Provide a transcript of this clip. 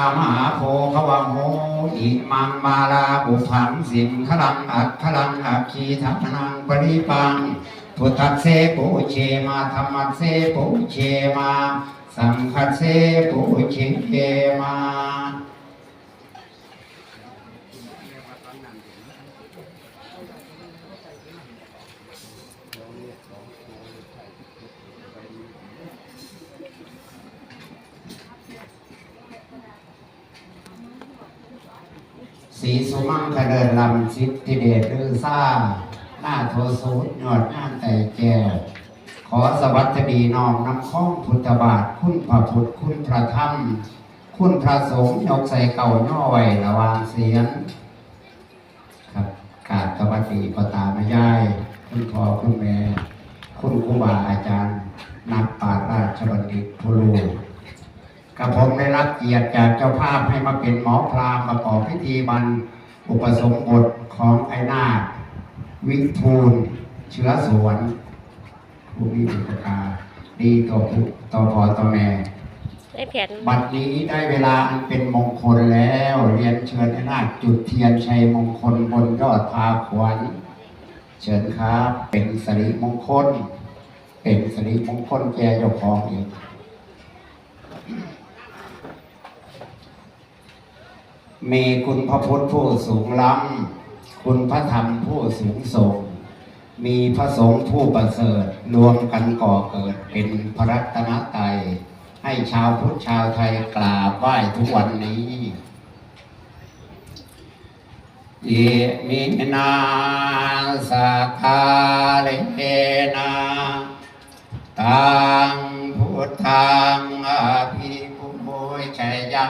ามหาโพขวังโหอิมังมาลาบุพังสิงขลังอัดขลังอักขีทัพนังปริปังพุทธัสเสปุเชมาธรรมัสเสปุเชมาสังฆัสเสปุเชมา สีสุมังคเดินลำสิทธิเดชลือซ่าหน้าโทสูตยอดงาแต่แก้วขอสวัสดีน้อมนำข้องพุทธบาท คุณพระพุทธคุณพระธรรม คุณพระสงฆ์ยกใส่เก่าย่อไว้ระวางเสียง ครับกาบสวัสดีปตามายาย คุณพ่อคุณแม่ คุณครูบาอาจารย์ นักปราชญ์ราชบัณฑิตผู้รู้ กับผมได้รับเกียรติจากเจ้าภาพให้มาเป็นหมอพราหมณ์ประกอบพิธีบรรอุปสมบทของไอ้นาควิทูลเชื้อสวนผู้มีอุปการดีต่อผู้ต่อพอต่อแม่ได้แผนบัดนี้ได้เวลาอันเป็นมงคลแล้ว เรียนเชิญไอ้นาคจุดเทียนชัยมงคลบนยอดพาขวัญเชิญครับ เป็นสิริมงคล เป็นสิริมงคลแก่เจ้าของเอง มีคุณพระพุทธผู้สูงล้ำคุณพระธรรมผู้สูงส่ง มีพระสงฆ์ผู้ประเสริฐรวมกันก่อเกิดเป็นพระรัตนตรัยให้ชาวพุทธชาวไทยกราบไหว้ทุกวันนี้เยมินาสักคาเลนาตังพุทธังอภิปุโมชัยยะ